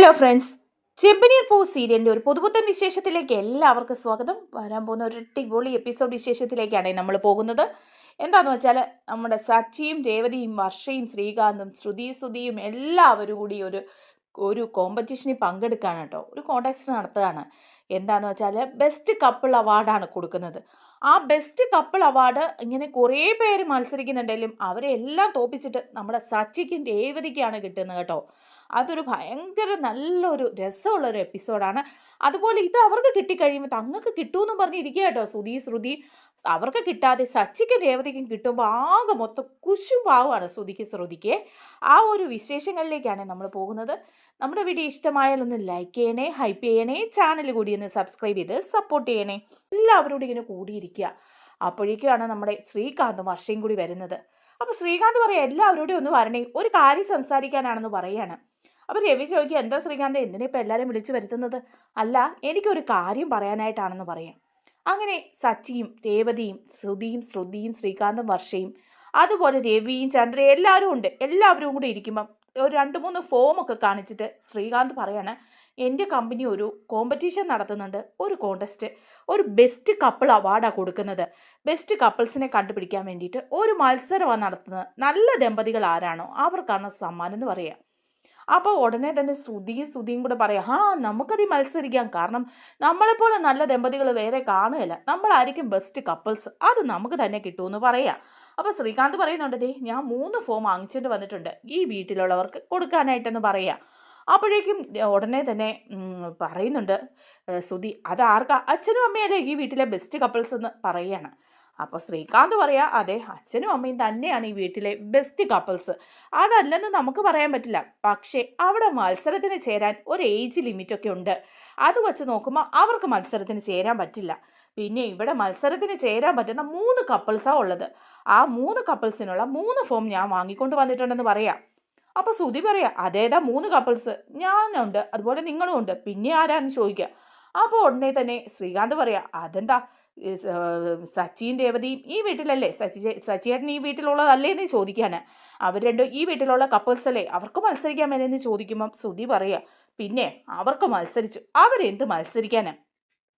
Hello friends ചെമ്പനീർ പൂ സീരിയലിന്റെ ഒരു പുതുപുത്തൻ വിശേഷത്തിലേക്ക് എല്ലാവർക്കും സ്വാഗതം. വരാൻ പോകുന്ന ഒരു അടിപൊളി എപ്പിസോഡ് വിശേഷത്തിലേക്കാണ് നമ്മൾ പോകുന്നത്. എന്താണെന്ന് വെച്ചാൽ നമ്മുടെ സച്ചിയും രേവതിയും വർഷയും ശ്രീകാന്തും ശ്രുതി ശ്രുതിയും എല്ലാവരും കൂടി ഒരു ഒരു കോമ്പറ്റീഷനിൽ പങ്കെടുക്കുകയാണ് കേട്ടോ. ഒരു കോൺടാക്സ്റ്റ് നടത്തുകയാണ്. എന്താണെന്ന് വെച്ചാൽ ബെസ്റ്റ് കപ്പിൾ അവാർഡാണ് കൊടുക്കുന്നത്. ആ ബെസ്റ്റ് കപ്പിൾ അവാർഡ് ഇങ്ങനെ കുറേ പേര് മത്സരിക്കുന്നുണ്ടെങ്കിലും അവരെ എല്ലാം തോപ്പിച്ചിട്ട് നമ്മുടെ സച്ചിക്കും രേവതിക്കാണ് കിട്ടുന്നത് കേട്ടോ. അതൊരു ഭയങ്കര നല്ലൊരു രസമുള്ളൊരു എപ്പിസോഡാണ്. അതുപോലെ ഇത് അവർക്ക് കിട്ടിക്കഴിയുമ്പോൾ തങ്ങൾക്ക് കിട്ടുമെന്ന് പറഞ്ഞിരിക്കുക കേട്ടോ ശ്രുതി ശ്രുതി. അവർക്ക് കിട്ടാതെ സച്ചിക്ക് രേവതിക്കും കിട്ടുമ്പോൾ ആകെ മൊത്തം കുശുപാവാണ് ശ്രുതിക്ക് ശ്രുതിക്ക്. ആ ഒരു വിശേഷങ്ങളിലേക്കാണ് നമ്മൾ പോകുന്നത്. നമ്മുടെ വീഡിയോ ഇഷ്ടമായാൽ ഒന്ന് ലൈക്ക് ചെയ്യണേ ഹൈപ്പ് ചെയ്യണേ ചാനൽ കൂടി ഒന്ന് സബ്സ്ക്രൈബ് ചെയ്ത് സപ്പോർട്ട് ചെയ്യണേ. എല്ലാവരോടും ഇങ്ങനെ കൂടിയിരിക്കുക. അപ്പോഴേക്കുമാണ് നമ്മുടെ ശ്രീകാന്തും വർഷയും കൂടി വരുന്നത്. അപ്പോൾ ശ്രീകാന്ത് പറയാം എല്ലാവരോടും ഒന്ന് വരണേ. ഒരു കാര്യം സംസാരിക്കാനാണെന്ന് പറയാണ്. അപ്പോൾ രവി ചോദിക്കുക എന്താ ശ്രീകാന്ത് എന്തിനാ ഇപ്പോൾ എല്ലാവരും വിളിച്ചു വരുത്തുന്നത്? അല്ല എനിക്കൊരു കാര്യം പറയാനായിട്ടാണെന്ന് പറയാം. അങ്ങനെ സച്ചിയും രേവതിയും ശ്രുതിയും ശ്രുതിയും ശ്രീകാന്തും വർഷയും അതുപോലെ രവിയും ചന്ദ്രയും എല്ലാവരും ഉണ്ട്. എല്ലാവരും കൂടി ഇരിക്കുമ്പം ഒരു രണ്ട് മൂന്ന് ഫോമൊക്കെ കാണിച്ചിട്ട് ശ്രീകാന്ത് പറയാണ് എന്റെ കമ്പനി ഒരു കോമ്പറ്റീഷൻ നടത്തുന്നുണ്ട് ഒരു കോണ്ടസ്റ്റ് ഒരു ബെസ്റ്റ് കപ്പിൾ അവാർഡാണ് കൊടുക്കുന്നത്. ബെസ്റ്റ് കപ്പിൾസിനെ കണ്ടുപിടിക്കാൻ വേണ്ടിയിട്ട് ഒരു മത്സരമാണ് നടത്തുന്നത്. നല്ല ദമ്പതികൾ ആരാണോ അവർക്കാണ് സമ്മാനം എന്ന് പറയാം. അപ്പോൾ ഉടനെ തന്നെ ശ്രുതിയും ശ്രുതിയും കൂടെ പറയാം ആ നമുക്കത് മത്സരിക്കാം. കാരണം നമ്മളെപ്പോലെ നല്ല ദമ്പതികൾ വേറെ കാണുകയില്ല. നമ്മളായിരിക്കും ബെസ്റ്റ് കപ്പിൾസ് അത് നമുക്ക് തന്നെ കിട്ടുമെന്ന് പറയാം. അപ്പോൾ ശ്രീകാന്ത് പറയുന്നുണ്ട് ദേ ഞാൻ മൂന്ന് ഫോം വാങ്ങിച്ചിട്ട് വന്നിട്ടുണ്ട്. ഈ വീട്ടിലുള്ളവർക്ക് കൊടുക്കാനായിട്ടെന്ന് പറയാം. അപ്പോഴേക്കും ഉടനെ തന്നെ പറയുന്നുണ്ട് സുധി അത് ആർക്കാ അച്ഛനും അമ്മയല്ലേ ഈ വീട്ടിലെ ബെസ്റ്റ് കപ്പിൾസ് എന്ന് പറയുകയാണ് അപ്പോൾ ശ്രീകാന്ത് പറയാ അതെ അച്ഛനും അമ്മയും തന്നെയാണ് ഈ വീട്ടിലെ ബെസ്റ്റ് കപ്പിൾസ് അതല്ലെന്ന് നമുക്ക് പറയാൻ പറ്റില്ല. പക്ഷേ അവിടെ മത്സരത്തിന് ചേരാൻ ഒരു ഏജ് ലിമിറ്റൊക്കെ ഉണ്ട്. അത് വെച്ച് നോക്കുമ്പോൾ അവർക്ക് മത്സരത്തിന് ചേരാൻ പറ്റില്ല. പിന്നെ ഇവിടെ മത്സരത്തിന് ചേരാൻ പറ്റുന്ന മൂന്ന് കപ്പിൾസാണ് ഉള്ളത്. ആ മൂന്ന് കപ്പിൾസിനുള്ള മൂന്ന് ഫോം ഞാൻ വാങ്ങിക്കൊണ്ട് വന്നിട്ടുണ്ടെന്ന് പറയാം. അപ്പോൾ സുധി പറയാം അതേതാ മൂന്ന് കപ്പിൾസ് ഞാനുണ്ട് അതുപോലെ നിങ്ങളും ഉണ്ട്. പിന്നെ ആരാന്ന് ചോദിക്കുക അപ്പോൾ ഉടനെ തന്നെ ശ്രീകാന്ത് പറയാം അതെന്താ? സച്ചിയും രേവതിയും ഈ വീട്ടിലല്ലേ? സച്ചി സച്ചിയേട്ടൻ ഈ വീട്ടിലുള്ളതല്ലേ എന്ന് ചോദിക്കാന്. അവർ രണ്ടും ഈ വീട്ടിലുള്ള കപ്പിൾസ് അല്ലേ? അവർക്ക് മത്സരിക്കാൻ വേണമെന്ന് ചോദിക്കുമ്പം സുധി പറയുക പിന്നെ അവർക്ക് മത്സരിച്ചു. അവരെന്ത് മത്സരിക്കാനാണ്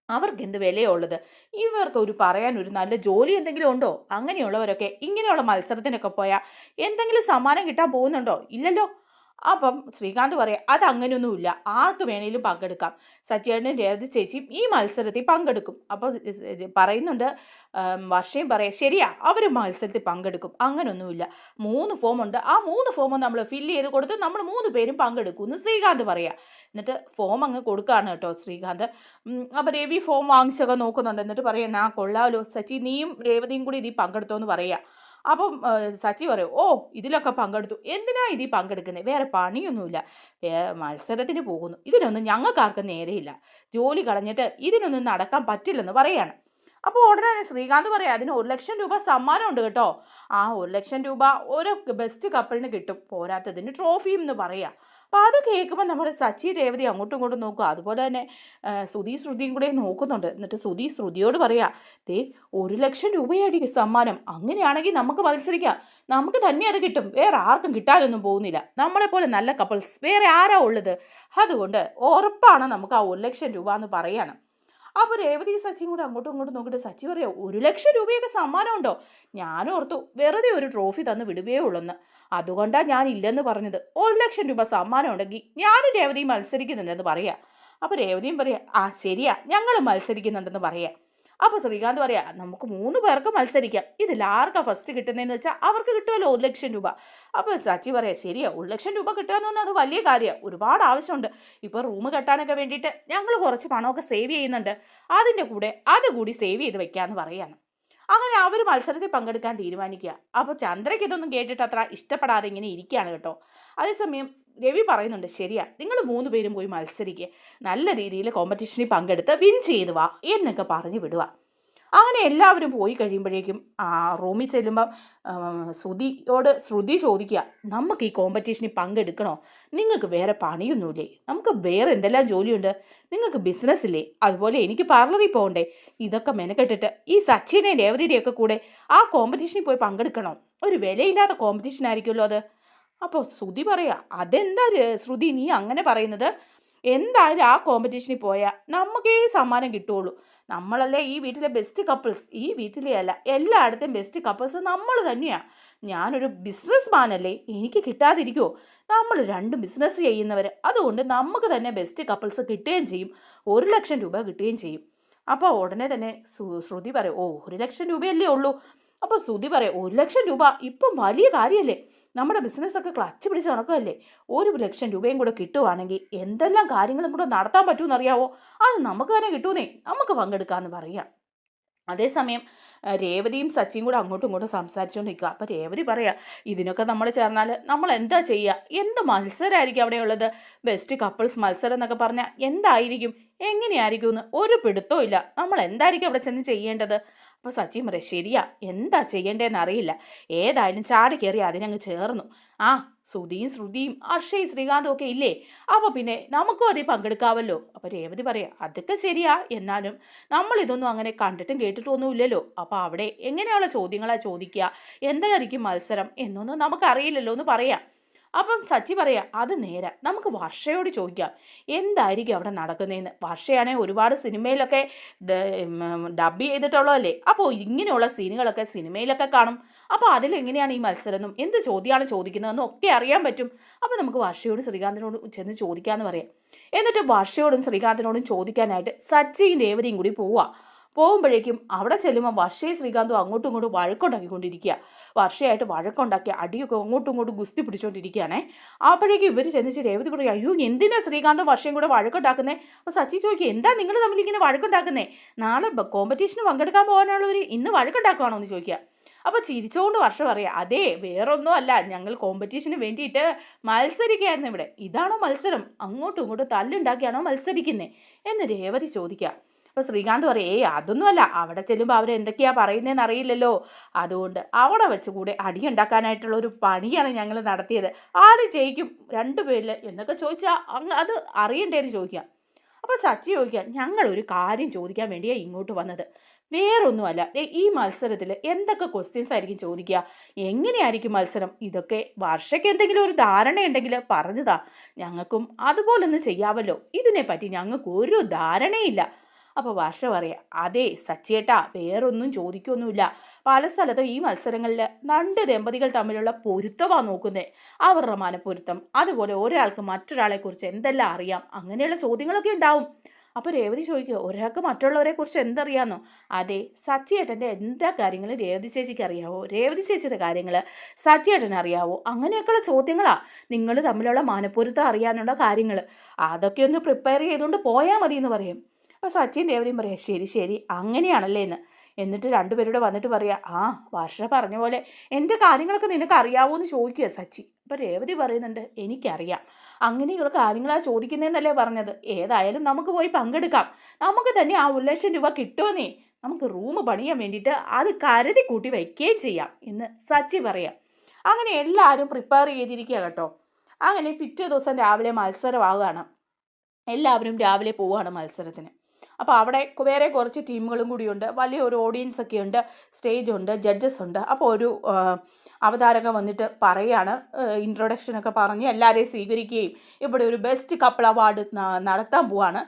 അവർക്ക് എന്ത് വിലയുള്ളത്? ഇവർക്ക് ഒരു പറയാൻ ഒരു നല്ല ജോലി എന്തെങ്കിലും ഉണ്ടോ? അങ്ങനെയുള്ളവരൊക്കെ ഇങ്ങനെയുള്ള മത്സരത്തിനൊക്കെ പോയാൽ എന്തെങ്കിലും സമ്മാനം കിട്ടാൻ പോകുന്നുണ്ടോ? ഇല്ലല്ലോ. അപ്പം ശ്രീകാന്ത് പറയാം അത് ആർക്ക് വേണേലും പങ്കെടുക്കാം. സത്യേട്ടനും രേവതി ചേച്ചിയും ഈ മത്സരത്തിൽ പങ്കെടുക്കും. അപ്പോൾ പറയുന്നുണ്ട് വർഷയും പറയാം ശരിയാ അവർ മത്സരത്തിൽ പങ്കെടുക്കും. അങ്ങനെയൊന്നുമില്ല മൂന്ന് ഫോമുണ്ട് ആ മൂന്ന് ഫോമും നമ്മൾ ഫില്ല് ചെയ്ത് കൊടുത്ത് നമ്മൾ മൂന്ന് പേരും പങ്കെടുക്കും. എന്ന് ശ്രീകാന്ത് പറയാം. എന്നിട്ട് ഫോം അങ്ങ് കൊടുക്കുകയാണ് കേട്ടോ ശ്രീകാന്ത്. അപ്പോൾ രവി ഫോം വാങ്ങിച്ചൊക്കെ നോക്കുന്നുണ്ട്. എന്നിട്ട് പറയാം ആ കൊള്ളാമല്ലോ സച്ചി നീയും രേവതിയും കൂടി ഇതിൽ പങ്കെടുത്തോ എന്ന് പറയാം. അപ്പം സച്ചി പറയും ഓ ഇതിലൊക്കെ പങ്കെടുത്തു. എന്തിനാ ഇതിൽ പങ്കെടുക്കുന്നത് വേറെ പണിയൊന്നുമില്ല. മത്സരത്തിന് പോകുന്നു. ഇതിനൊന്നും ഞങ്ങൾക്കാർക്കും നേരെയില്ല. ജോലി കളഞ്ഞിട്ട് ഇതിനൊന്നും നടക്കാൻ പറ്റില്ലെന്ന് പറയാണ്. അപ്പോൾ ഉടനെ ശ്രീകാന്ത് പറയാം അതിന് ഒരു ലക്ഷം രൂപ സമ്മാനം ഉണ്ട് കേട്ടോ. ആ ഒരു ലക്ഷം രൂപ ഒരു ബെസ്റ്റ് കപ്പിളിന് കിട്ടും. പോരാത്തതിന് ട്രോഫിയും എന്ന് പറയാം. അപ്പോൾ അത് കേൾക്കുമ്പോൾ നമ്മുടെ സച്ചി രേവതി അങ്ങോട്ടും ഇങ്ങോട്ടും നോക്കുക അതുപോലെ തന്നെ ശ്രുതി ശ്രുതിയും കൂടെ നോക്കുന്നുണ്ട്. എന്നിട്ട് ശ്രുതി ശ്രുതിയോട് പറയാ ദേ ഒരു ലക്ഷം രൂപയായിരിക്കും സമ്മാനം. അങ്ങനെയാണെങ്കിൽ നമുക്ക് മത്സരിക്കാം. നമുക്ക് തന്നെ അത് കിട്ടും. വേറെ ആർക്കും കിട്ടാനൊന്നും പോകുന്നില്ല. നമ്മളെപ്പോലെ നല്ല കപ്പിൾസ് വേറെ ആരാ ഉള്ളത്? അതുകൊണ്ട് ഉറപ്പാണ് നമുക്ക് ആ ഒരു ലക്ഷം രൂപ എന്ന് പറയാണ്. അപ്പോൾ രേവതി സച്ചിയും കൂടെ അങ്ങോട്ടും ഇങ്ങോട്ടും നോക്കിയിട്ട് സച്ചി പറയാം ഒരു ലക്ഷം രൂപയൊക്കെ സമ്മാനമുണ്ടോ? ഓർത്തു വെറുതെ ഒരു ട്രോഫി തന്ന് വിടുകയേ ഉള്ളെന്ന്. അതുകൊണ്ടാണ് ഞാൻ ഇല്ലെന്ന് പറഞ്ഞത്. ഒരു ലക്ഷം രൂപ സമ്മാനം ഉണ്ടെങ്കിൽ ഞാനും രേവതിയും മത്സരിക്കുന്നുണ്ടെന്ന് പറയാം. അപ്പോൾ രേവതിയും പറയാം ആ ശരിയാ ഞങ്ങൾ മത്സരിക്കുന്നുണ്ടെന്ന് പറയാം. അപ്പോൾ ശ്രീകാന്ത് പറയാ നമുക്ക് മൂന്ന് പേർക്ക് മത്സരിക്കാം. ഇതിൽ ആർക്കാ ഫസ്റ്റ് കിട്ടുന്നതെന്ന് വെച്ചാൽ അവർക്ക് കിട്ടുമല്ലോ ഒരു ലക്ഷം രൂപ. അപ്പോൾ ചാച്ചി പറയാം ശരിയാ ഒരു ലക്ഷം രൂപ കിട്ടുക എന്ന് പറഞ്ഞാൽ അത് വലിയ കാര്യമാണ് ഒരുപാട് ആവശ്യമുണ്ട്. ഇപ്പോൾ റൂം കെട്ടാനൊക്കെ വേണ്ടിയിട്ട് ഞങ്ങൾ കുറച്ച് പണമൊക്കെ സേവ് ചെയ്യുന്നുണ്ട്. അതിന്റെ കൂടെ അതുകൂടി സേവ് ചെയ്ത് വെക്കാന്ന് പറയാണ്. അങ്ങനെ അവർ മത്സരത്തിൽ പങ്കെടുക്കാൻ തീരുമാനിക്കുക. അപ്പോൾ ചന്ദ്രയ്ക്ക് ഇതൊന്നും കേട്ടിട്ട് അത്ര ഇഷ്ടപ്പെടാതെ ഇങ്ങനെ ഇരിക്കുകയാണ് കേട്ടോ. അതേസമയം രവി പറയുന്നുണ്ട് ശരിയാ നിങ്ങൾ മൂന്ന് പേരും പോയി മത്സരിക്കുക നല്ല രീതിയിൽ കോമ്പറ്റീഷനിൽ പങ്കെടുത്ത് വിൻ ചെയ്ത് വാ. എന്നൊക്കെ പറഞ്ഞു വിടുക. അങ്ങനെ എല്ലാവരും പോയി കഴിയുമ്പോഴേക്കും ആ റൂമിൽ ചെല്ലുമ്പം ശ്രുതിയോട് ശ്രുതി ചോദിക്കുക നമുക്ക് ഈ കോമ്പറ്റീഷനിൽ പങ്കെടുക്കണോ? നിങ്ങൾക്ക് വേറെ പണിയൊന്നുമില്ലേ? നമുക്ക് വേറെ എന്തെല്ലാം ജോലിയുണ്ട്? നിങ്ങൾക്ക് ബിസിനസ്സില്ലേ അതുപോലെ എനിക്ക് പാർലറിൽ പോകണ്ടേ? ഇതൊക്കെ മെനക്കെട്ടിട്ട് ഈ സച്ചിനെ രേവതിയുടെയൊക്കെ കൂടെ ആ കോമ്പറ്റീഷനിൽ പോയി പങ്കെടുക്കണോ? ഒരു വിലയില്ലാത്ത കോമ്പറ്റീഷൻ ആയിരിക്കുമല്ലോ അത്. അപ്പോൾ ശ്രുതി പറയുക അതെന്താ ശ്രുതി നീ അങ്ങനെ പറയുന്നത്? എന്തായാലും ആ കോമ്പറ്റീഷനിൽ പോയാൽ നമുക്കേ സമ്മാനം കിട്ടുള്ളൂ നമ്മളല്ലേ ഈ വീട്ടിലെ ബെസ്റ്റ് കപ്പിൾസ് ഈ വീട്ടിലെ അല്ല എല്ലായിടത്തെയും ബെസ്റ്റ് കപ്പിൾസ് നമ്മൾ തന്നെയാണ് ഞാനൊരു ബിസിനസ് അല്ലേ? എനിക്ക് കിട്ടാതിരിക്കുമോ നമ്മൾ രണ്ട് ബിസിനസ് ചെയ്യുന്നവർ അതുകൊണ്ട് നമുക്ക് തന്നെ ബെസ്റ്റ് കപ്പിൾസ് കിട്ടുകയും ചെയ്യും. ഒരു ലക്ഷം രൂപ കിട്ടുകയും ചെയ്യും. അപ്പോൾ ഉടനെ തന്നെ ശ്രുതി പറയും ഓ ഒരു ലക്ഷം രൂപയല്ലേ ഉള്ളൂ? അപ്പോൾ ശ്രുതി പറയും ഒരു ലക്ഷം രൂപ ഇപ്പം വലിയ കാര്യമല്ലേ നമ്മുടെ ബിസിനസ്സൊക്കെ ക്ലച്ച് പിടിച്ച് നടക്കുകയല്ലേ? ഒരു ലക്ഷം രൂപയും കൂടെ കിട്ടുവാണെങ്കിൽ എന്തെല്ലാം കാര്യങ്ങളും കൂടെ നടത്താൻ പറ്റുമെന്ന് അറിയാവോ അത് നമുക്ക് തന്നെ കിട്ടുമെന്നേ നമുക്ക് പങ്കെടുക്കാമെന്ന് പറയാം. അതേസമയം രേവതിയും സച്ചിയും കൂടെ അങ്ങോട്ടും ഇങ്ങോട്ടും സംസാരിച്ചുകൊണ്ടിരിക്കുക അപ്പോൾ രേവതി പറയാ ഇതിനൊക്കെ നമ്മൾ ചേർന്നാൽ നമ്മൾ എന്താ ചെയ്യുക എന്ത് മത്സരമായിരിക്കും അവിടെയുള്ളത് ബെസ്റ്റ് കപ്പിൾസ് മത്സരം എന്നൊക്കെ പറഞ്ഞാൽ എന്തായിരിക്കും? എങ്ങനെയായിരിക്കും എന്ന് ഒരു പിടുത്തവും ഇല്ല. നമ്മൾ എന്തായിരിക്കും അവിടെ ചെന്ന് ചെയ്യേണ്ടത്? അപ്പോൾ സച്ചിൻ പറയാം ശരിയാ എന്താ ചെയ്യേണ്ടതെന്ന് അറിയില്ല. ഏതായാലും ചാടി കയറി അതിനങ്ങ് ചേർന്നു. ആ ശ്രുതിയും ശ്രുതിയും അർഷയും ശ്രീകാന്തും ഒക്കെ ഇല്ലേ? അപ്പോൾ പിന്നെ നമുക്കും അതിൽ പങ്കെടുക്കാമല്ലോ അപ്പോൾ രേവതി പറയാം അതൊക്കെ ശരിയാ. എന്നാലും നമ്മൾ ഇതൊന്നും അങ്ങനെ കണ്ടിട്ടും കേട്ടിട്ടൊന്നും ഇല്ലല്ലോ. അപ്പോൾ അവിടെ എങ്ങനെയുള്ള ചോദ്യങ്ങളാ ചോദിക്കുക? എന്തായിരിക്കും മത്സരം? എന്നൊന്നും നമുക്കറിയില്ലല്ലോ എന്ന് പറയാം. അപ്പം സച്ചി പറയാ അത് നേരെ. നമുക്ക് വർഷയോട് ചോദിക്കാം. എന്തായിരിക്കും അവിടെ നടക്കുന്നതെന്ന് വർഷയാണെങ്കിൽ ഒരുപാട് സിനിമയിലൊക്കെ ഡബ് ചെയ്തിട്ടുള്ളതല്ലേ? അപ്പോൾ ഇങ്ങനെയുള്ള സീനുകളൊക്കെ സിനിമയിലൊക്കെ കാണും. അപ്പോൾ അതിലെങ്ങനെയാണ് ഈ മത്സരം എന്നും എന്ത് ചോദ്യമാണ് ചോദിക്കുന്നതെന്നും ഒക്കെ അറിയാൻ പറ്റും. അപ്പോൾ നമുക്ക് വർഷയോടും ശ്രീകാന്തിനോടും ചെന്ന് ചോദിക്കാമെന്ന് പറയാം. എന്നിട്ട് വർഷയോടും ശ്രീകാന്തിനോടും ചോദിക്കാനായിട്ട് സച്ചിയും രേവതിയും കൂടി പോവുക പോകുമ്പോഴേക്കും അവിടെ ചെല്ലുമ്പോൾ വർഷയും ശ്രീകാന്തും അങ്ങോട്ടും ഇങ്ങോട്ടും വഴക്കുണ്ടാക്കിക്കൊണ്ടിരിക്കുക. വർഷയായിട്ട് വഴക്കുണ്ടാക്കി അടിയൊക്കെ അങ്ങോട്ടും ഇങ്ങോട്ടും ഗുസ്തി പിടിച്ചുകൊണ്ടിരിക്കുകയാണേ അപ്പോഴേക്കും ഇവർ ചെന്നിച്ച് രേവതി പറയും അയ്യോ എന്തിനാ ശ്രീകാന്തും വർഷയും കൂടെ വഴക്കുണ്ടാക്കുന്നത് അപ്പോൾ സച്ചി ചോദിക്കും എന്താ നിങ്ങൾ തമ്മിൽ ഇങ്ങനെ വഴക്കുണ്ടാക്കുന്നത് നാളെ കോമ്പറ്റീഷന് പങ്കെടുക്കാൻ പോകാനുള്ളവർ ഇന്ന് വഴക്കുണ്ടാക്കുവാണോ? എന്ന് ചോദിക്കുക. അപ്പോൾ ചിരിച്ചുകൊണ്ട് വർഷം പറയാം അതെ വേറൊന്നും അല്ല ഞങ്ങൾ കോമ്പറ്റീഷന് വേണ്ടിയിട്ട് മത്സരിക്കുകയായിരുന്നു ഇവിടെ. ഇതാണോ മത്സരം? അങ്ങോട്ടും ഇങ്ങോട്ടും തല്ലുണ്ടാക്കിയാണോ മത്സരിക്കുന്നത് എന്ന് രേവതി ചോദിക്കുക. അപ്പോൾ ശ്രീകാന്ത് പറയും ഏയ് അതൊന്നുമല്ല. അവിടെ ചെല്ലുമ്പോൾ അവർ എന്തൊക്കെയാണ് പറയുന്നതെന്ന് അറിയില്ലല്ലോ. അതുകൊണ്ട് അവിടെ വെച്ച് കൂടെ അടിയുണ്ടാക്കാനായിട്ടുള്ള ഒരു പണിയാണ് ഞങ്ങൾ നടത്തിയത്. ആര് ജയിക്കും? രണ്ടുപേരിൽ എന്നൊക്കെ ചോദിച്ചാൽ അങ്ങ് അത് അറിയണ്ടേന്ന് ചോദിക്കാം. അപ്പോൾ സച്ചി ചോദിക്കുക ഞങ്ങളൊരു കാര്യം ചോദിക്കാൻ വേണ്ടിയാണ് ഇങ്ങോട്ട് വന്നത്. വേറൊന്നുമല്ല. ഈ മത്സരത്തിൽ എന്തൊക്കെ ക്വസ്റ്റ്യൻസ് ആയിരിക്കും ചോദിക്കുക എങ്ങനെയായിരിക്കും മത്സരം? ഇതൊക്കെ വർഷയ്ക്ക് എന്തെങ്കിലും ഒരു ധാരണയുണ്ടെങ്കിൽ പറഞ്ഞതാ. ഞങ്ങൾക്കും അതുപോലൊന്ന് ചെയ്യാമല്ലോ ഇതിനെപ്പറ്റി ഞങ്ങൾക്ക് ഒരു ധാരണയില്ല. അപ്പോൾ വർഷ പറയാം അതേ സച്ചേട്ടാ വേറൊന്നും ചോദിക്കൊന്നുമില്ല. പല സ്ഥലത്തും ഈ മത്സരങ്ങളിൽ രണ്ട് ദമ്പതികൾ തമ്മിലുള്ള പൊരുത്തമാണ് നോക്കുന്നത് അവരുടെ മനപ്പൊരുത്തം അതുപോലെ ഒരാൾക്ക് മറ്റൊരാളെക്കുറിച്ച് എന്തെല്ലാം അറിയാം അങ്ങനെയുള്ള ചോദ്യങ്ങളൊക്കെ ഉണ്ടാവും. അപ്പോൾ രേവതി ചോദിക്കുക ഒരാൾക്ക് മറ്റുള്ളവരെ കുറിച്ച് എന്തറിയാമെന്നോ അതെ സച്ചിയേട്ടന്റെ എന്താ കാര്യങ്ങൾ രേവതി ചേച്ചിക്ക് അറിയാവോ? രേവതി ചേച്ചിയുടെ കാര്യങ്ങൾ സച്ചിയേട്ടൻ അറിയാവോ? അങ്ങനെയൊക്കെയുള്ള ചോദ്യങ്ങളാ. നിങ്ങൾ തമ്മിലുള്ള മനപ്പൊരുത്തം അറിയാനുള്ള കാര്യങ്ങൾ. അതൊക്കെ ഒന്ന് പ്രിപ്പയർ ചെയ്തുകൊണ്ട് പോയാൽ മതി എന്ന് പറയും. അപ്പോൾ സച്ചിൻ രേവതിയും പറയാം ശരി ശരി അങ്ങനെയാണല്ലേ എന്ന് എന്നിട്ട് രണ്ടുപേരുടെ വന്നിട്ട് പറയാ ആ വർഷ പറഞ്ഞ പോലെ എന്റെ കാര്യങ്ങളൊക്കെ നിനക്ക് അറിയാവോ എന്ന് ചോദിക്കുക സച്ചി. അപ്പോൾ രേവതി പറയുന്നുണ്ട് എനിക്കറിയാം. അങ്ങനെയുള്ള കാര്യങ്ങളാണ് ചോദിക്കുന്നതെന്നല്ലേ പറഞ്ഞത്. ഏതായാലും നമുക്ക് പോയി പങ്കെടുക്കാം. നമുക്ക് തന്നെ ആ ഒരു ലക്ഷം രൂപ കിട്ടുമെന്നേ നമുക്ക് റൂം പണിയാൻ വേണ്ടിയിട്ട് അത് കരുതി കൂട്ടി വയ്ക്കുകയും ചെയ്യാം എന്ന് സച്ചി പറയാം. അങ്ങനെ എല്ലാവരും പ്രിപ്പയർ ചെയ്തിരിക്കുക കേട്ടോ. അങ്ങനെ പിറ്റേ ദിവസം രാവിലെ മത്സരമാകുകയാണ് എല്ലാവരും രാവിലെ പോവുകയാണ് മത്സരത്തിന്. അപ്പോൾ അവിടെ വേറെ കുറച്ച് ടീമുകളും കൂടിയുണ്ട്. വലിയൊരു ഓഡിയൻസ് ഒക്കെ ഉണ്ട്. സ്റ്റേജ് ഉണ്ട് ജഡ്ജസ് ഉണ്ട്. അപ്പോൾ ഒരു അവതാരക വന്നിട്ട് പറയാണ്. ഇൻട്രൊഡക്ഷനൊക്കെ പറഞ്ഞ് എല്ലാവരെയും സ്വീകരിക്കുകയും ഇവിടെ ഒരു ബെസ്റ്റ് കപ്പിൾ അവാർഡ് നടത്താൻ പോവാണ്.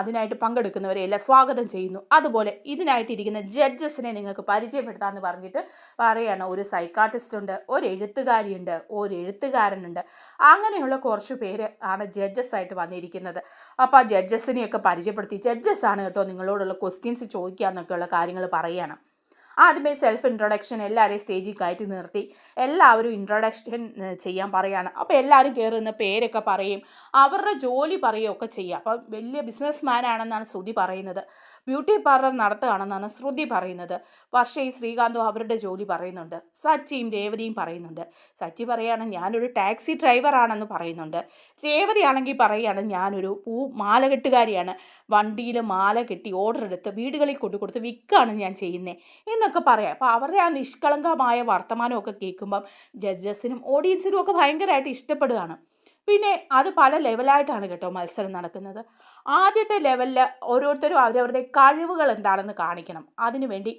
അതിനായിട്ട് പങ്കെടുക്കുന്നവരെ എല്ലാം സ്വാഗതം ചെയ്യുന്നു. അതുപോലെ ഇതിനായിട്ടിരിക്കുന്ന ജഡ്ജസിനെ നിങ്ങൾക്ക് പരിചയപ്പെടുത്താമെന്ന് പറഞ്ഞിട്ട് പറയാണ്. ഒരു സൈക്കാട്ടിസ്റ്റ് ഉണ്ട് ഒരു എഴുത്തുകാരിയുണ്ട് ഒരു എഴുത്തുകാരനുണ്ട് അങ്ങനെയുള്ള കുറച്ച് പേര് ആണ് ജഡ്ജസ് ആയിട്ട് വന്നിരിക്കുന്നത്. അപ്പോൾ ആ ജഡ്ജസിനെയൊക്കെ പരിചയപ്പെടുത്തി ജഡ്ജസ് ആണ് കേട്ടോ നിങ്ങളോടുള്ള ക്വസ്റ്റ്യൻസ് ചോദിക്കുക എന്നൊക്കെയുള്ള കാര്യങ്ങൾ പറയുകയാണ് ആദ്യമേ സെൽഫ് ഇൻട്രൊഡക്ഷൻ എല്ലാവരെയും സ്റ്റേജിൽ കയറ്റി നിർത്തി. എല്ലാവരും ഇൻട്രൊഡക്ഷൻ ചെയ്യാൻ പറയാണ്. അപ്പോൾ എല്ലാവരും കയറുന്ന പേരൊക്കെ പറയും. അവരുടെ ജോലി പറയുകയൊക്കെ ചെയ്യുക അപ്പോൾ വലിയ ബിസിനസ് മാൻ ആണെന്നാണ് ശ്രുതി പറയുന്നത്. ബ്യൂട്ടി പാർലർ നടത്തുകയാണെന്നാണ് ശ്രുതി പറയുന്നത്. വർഷയും ശ്രീകാന്തും അവരുടെ ജോലി പറയുന്നുണ്ട്. സച്ചിയും രേവതിയും പറയുന്നുണ്ട്. സച്ചി പറയാണ് ഞാനൊരു ടാക്സി ഡ്രൈവറാണെന്ന് പറയുന്നുണ്ട്. രേവതി ആണെങ്കിൽ പറയുകയാണ് ഞാനൊരു പൂ മാല കെട്ടുകാരിയാണ് വണ്ടിയിൽ മാല കെട്ടി ഓർഡർ എടുത്ത് വീടുകളിൽ കൊണ്ടു കൊടുത്ത് വിൽക്കുകയാണ് ഞാൻ ചെയ്യുന്നത് എന്നൊക്കെ പറയാം. അപ്പോൾ അവരുടെ ആ നിഷ്കളങ്കമായ വർത്തമാനമൊക്കെ കേൾക്കുമ്പം ജഡ്ജസിനും ഓഡിയൻസിനും ഒക്കെ ഭയങ്കരമായിട്ട് ഇഷ്ടപ്പെടുകയാണ്. പിന്നെ അത് പല ലെവലായിട്ടാണ് കേട്ടോ മത്സരം നടക്കുന്നത്. ആദ്യത്തെ ലെവലിൽ ഓരോരുത്തരും അവരവരുടെ കഴിവുകൾ എന്താണെന്ന് കാണിക്കണം. അതിനുവേണ്ടി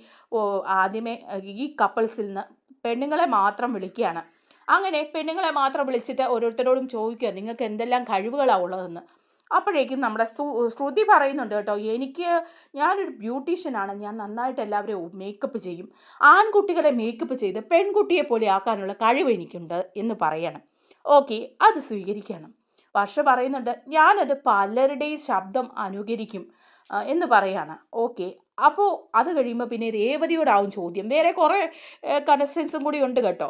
ആദ്യമേ ഈ കപ്പിൾസിൽ നിന്ന് പെണ്ണുങ്ങളെ മാത്രം വിളിക്കുകയാണ്. അങ്ങനെ പെണ്ണുങ്ങളെ മാത്രം വിളിച്ചിട്ട് ഓരോരുത്തരോടും ചോദിക്കുക നിങ്ങൾക്ക് എന്തെല്ലാം കഴിവുകളാണ് ഉള്ളതെന്ന്? അപ്പോഴേക്കും നമ്മുടെ ശ്രുതി പറയുന്നുണ്ട് കേട്ടോ എനിക്ക് ഞാനൊരു ബ്യൂട്ടീഷ്യനാണ് ഞാൻ നന്നായിട്ട് എല്ലാവരെയും മേക്കപ്പ് ചെയ്യും. ആൺകുട്ടികളെ മേക്കപ്പ് ചെയ്ത് പെൺകുട്ടിയെ പോലെ ആക്കാനുള്ള കഴിവ് എനിക്കുണ്ട് എന്ന് പറയണം. ഓക്കെ അത് സ്വീകരിക്കണം. വർഷ പറയുന്നുണ്ട് ഞാനത് പലരുടെയും ശബ്ദം അനുകരിക്കും എന്ന് പറയാണ്. ഓക്കെ. അപ്പോൾ അത് കഴിയുമ്പോൾ പിന്നെ രേവതിയോടാവും ചോദ്യം. വേറെ കുറേ കണ്ടസ്റ്റൻസും കൂടി ഉണ്ട് കേട്ടോ.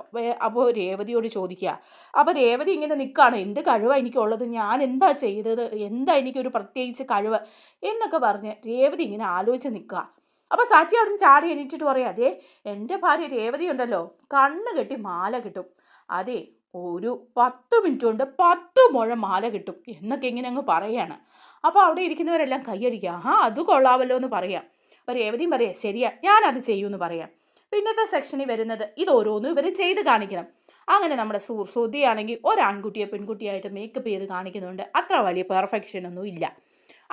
അപ്പോൾ രേവതിയോട് ചോദിക്കുക അപ്പോൾ രേവതി ഇങ്ങനെ നിൽക്കുകയാണ് എന്ത് കഴിവാണ് എനിക്കുള്ളത്? ഞാൻ എന്താ ചെയ്തത്? എന്താ എനിക്കൊരു പ്രത്യേകിച്ച് കഴിവ്? എന്നൊക്കെ പറഞ്ഞ് രേവതി ഇങ്ങനെ ആലോചിച്ച് നിൽക്കുക അപ്പോൾ സാച്ചി അവിടെ നിന്ന് ചാടി എണീറ്റിട്ട് പറയാം അതെ എന്റെ ഭാര്യ രേവതി ഉണ്ടല്ലോ. കണ്ണ് കെട്ടി മാല കിട്ടും. അതെ ഒരു പത്ത് മിനിറ്റ് കൊണ്ട് പത്ത് മുഴ മാല കിട്ടും. എന്നൊക്കെ ഇങ്ങനെ അങ്ങ് പറയാണ്. അപ്പോൾ അവിടെ ഇരിക്കുന്നവരെല്ലാം കൈയടിക്കുക. ആ അത് കൊള്ളാമല്ലോ എന്ന് പറയാം. അപ്പോൾ രേവതിയും പറയാം ശരിയാ ഞാനത് ചെയ്യുമെന്ന് പറയാം. പിന്നത്തെ സെക്ഷനിൽ വരുന്നത് ഇത് ഓരോന്നും ഇവർ ചെയ്ത് കാണിക്കണം. അങ്ങനെ നമ്മുടെ സൂർ ശ്രുതിയാണെങ്കിൽ ഒരാൺകുട്ടിയെ പെൺകുട്ടിയായിട്ട് മേക്കപ്പ് ചെയ്ത് കാണിക്കുന്നുണ്ട്. അത്ര വലിയ പെർഫെക്ഷൻ ഒന്നും ഇല്ല.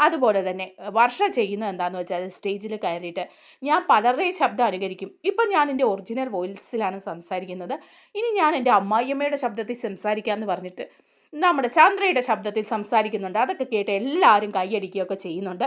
അതുപോലെ തന്നെ വർഷ ചെയ്യുന്നത് എന്താണെന്ന് വെച്ചാൽ സ്റ്റേജിൽ കയറിയിട്ട് ഞാൻ പലരുടെയും ശബ്ദം അനുകരിക്കും. ഇപ്പം ഞാൻ എന്റെ ഒറിജിനൽ വോയിസിലാണ് സംസാരിക്കുന്നത്. ഇനി ഞാൻ എന്റെ അമ്മായിയമ്മയുടെ ശബ്ദത്തിൽ സംസാരിക്കാമെന്ന് പറഞ്ഞിട്ട് നമ്മുടെ ചന്ദ്രയുടെ ശബ്ദത്തിൽ സംസാരിക്കുന്നുണ്ട്. അതൊക്കെ കേട്ട് എല്ലാവരും കൈയടിക്കുകയൊക്കെ ചെയ്യുന്നുണ്ട്.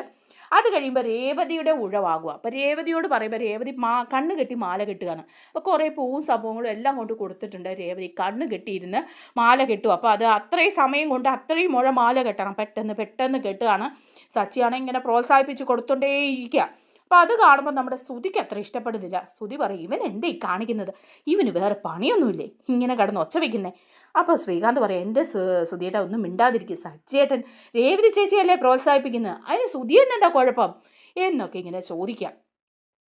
അത് കഴിയുമ്പോൾ രേവതിയുടെ ഉഴവാകുക. അപ്പോൾ രേവതിയോട് പറയുമ്പോൾ രേവതി മാ കണ്ണ് കെട്ടി മാല കെട്ടുകയാണ്. അപ്പോൾ കുറേ പൂവും സംഭവങ്ങളും എല്ലാം കൊണ്ട് കൊടുത്തിട്ടുണ്ട് രേവതി. കണ്ണ് കെട്ടിയിരുന്ന് മാല കെട്ടും. അപ്പോൾ അത് അത്രയും സമയം കൊണ്ട് അത്രയും മുഴ മാല കെട്ടണം. പെട്ടെന്ന് പെട്ടെന്ന് കെട്ടുകയാണ്. സച്ചിയാണെങ്കിൽ ഇങ്ങനെ പ്രോത്സാഹിപ്പിച്ച് കൊടുത്തോണ്ടേയിരിക്കുക അപ്പം അത് കാണുമ്പോൾ നമ്മുടെ സ്തുതിക്ക് അത്ര ഇഷ്ടപ്പെടുന്നില്ല. സ്തുതി പറയും ഇവൻ എന്തേ കാണിക്കുന്നത്? ഇവന് വേറെ പണിയൊന്നുമില്ലേ? ഇങ്ങനെ കടന്ന് ഒച്ച വയ്ക്കുന്നേ അപ്പോൾ ശ്രീകാന്ത് പറയും എന്റെ സുധിയേട്ട ഒന്നും മിണ്ടാതിരിക്കും. സച്ചിയേട്ടൻ രേവതി ചേച്ചിയല്ലേ പ്രോത്സാഹിപ്പിക്കുന്നത് അതിന് സുധിയേട്ടൻ എന്താ കുഴപ്പം? എന്നൊക്കെ ഇങ്ങനെ ചോദിക്കാം.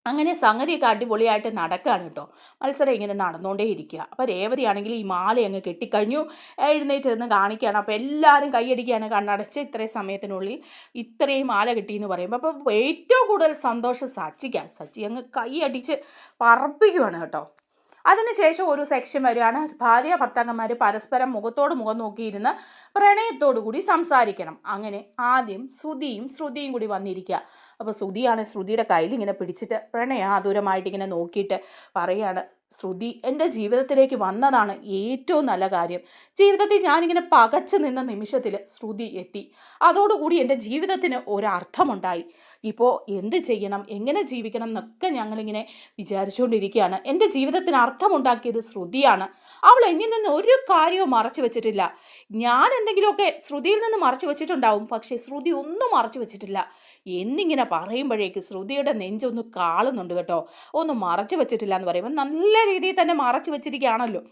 അങ്ങനെ സംഗതിയൊക്കെ അടിപൊളിയായിട്ട് നടക്കുകയാണ് കേട്ടോ. മത്സരം ഇങ്ങനെ നടന്നുകൊണ്ടേ ഇരിക്കുക അപ്പോൾ രേവതി ആണെങ്കിൽ ഈ മാല അങ്ങ് കെട്ടിക്കഴിഞ്ഞു എഴുന്നേറ്റ് നിന്ന് കാണിക്കുകയാണ്. അപ്പോൾ എല്ലാവരും കൈയടിക്കുകയാണ് കണ്ണടച്ച് ഇത്രയും സമയത്തിനുള്ളിൽ ഇത്രയും മാല കിട്ടിയെന്ന് പറയുമ്പോൾ. അപ്പോൾ ഏറ്റവും കൂടുതൽ സന്തോഷം സച്ചിക്കാണ്. സച്ചി അങ്ങ് കൈയടിച്ച് പറപ്പിക്കുകയാണ് കേട്ടോ. അതിനുശേഷം ഒരു സെക്ഷൻ വരികയാണ്. ഭാര്യ ഭർത്താക്കന്മാർ പരസ്പരം മുഖത്തോട് മുഖം നോക്കിയിരുന്ന് പ്രണയത്തോടു കൂടി സംസാരിക്കണം. അങ്ങനെ ആദ്യം ശ്രുതിയും ശ്രുതിയും കൂടി വന്നിരിക്കുക. അപ്പോൾ ശ്രുതിയാണ് ശ്രുതിയുടെ കയ്യിൽ ഇങ്ങനെ പിടിച്ചിട്ട് പ്രണയാതുരമായിട്ട് ഇങ്ങനെ നോക്കിയിട്ട് പറയാണ് ശ്രുതി എന്റെ ജീവിതത്തിലേക്ക് വന്നതാണ് ഏറ്റവും നല്ല കാര്യം. ജീവിതത്തിൽ ഞാനിങ്ങനെ പകച്ചു നിന്ന നിമിഷത്തിൽ ശ്രുതി എത്തി. അതോടുകൂടി എന്റെ ജീവിതത്തിന് ഒരർത്ഥമുണ്ടായി. ഇപ്പോൾ എന്ത് ചെയ്യണം എങ്ങനെ ജീവിക്കണം എന്നൊക്കെ ഞങ്ങളിങ്ങനെ വിചാരിച്ചുകൊണ്ടിരിക്കുകയാണ്. എന്റെ ജീവിതത്തിന് അർത്ഥമുണ്ടാക്കിയത് ശ്രുതിയാണ്. അവൾ എന്നിൽ നിന്ന് ഒരു കാര്യവും മറച്ചു വെച്ചിട്ടില്ല. ഞാൻ എന്തെങ്കിലുമൊക്കെ ശ്രുതിയിൽ നിന്ന് മറച്ചു വെച്ചിട്ടുണ്ടാവും പക്ഷേ ശ്രുതി ഒന്നും മറച്ചു വെച്ചിട്ടില്ല. എന്നിങ്ങനെ പറയുമ്പോഴേക്ക് ശ്രുതിയുടെ നെഞ്ചൊന്ന് കാളുന്നുണ്ട് കേട്ടോ. ഒന്ന് മറച്ചു വെച്ചിട്ടില്ല എന്ന് പറയുമ്പോൾ നല്ല രീതിയിൽ തന്നെ മറച്ചു വെച്ചിരിക്കുകയാണല്ലോ.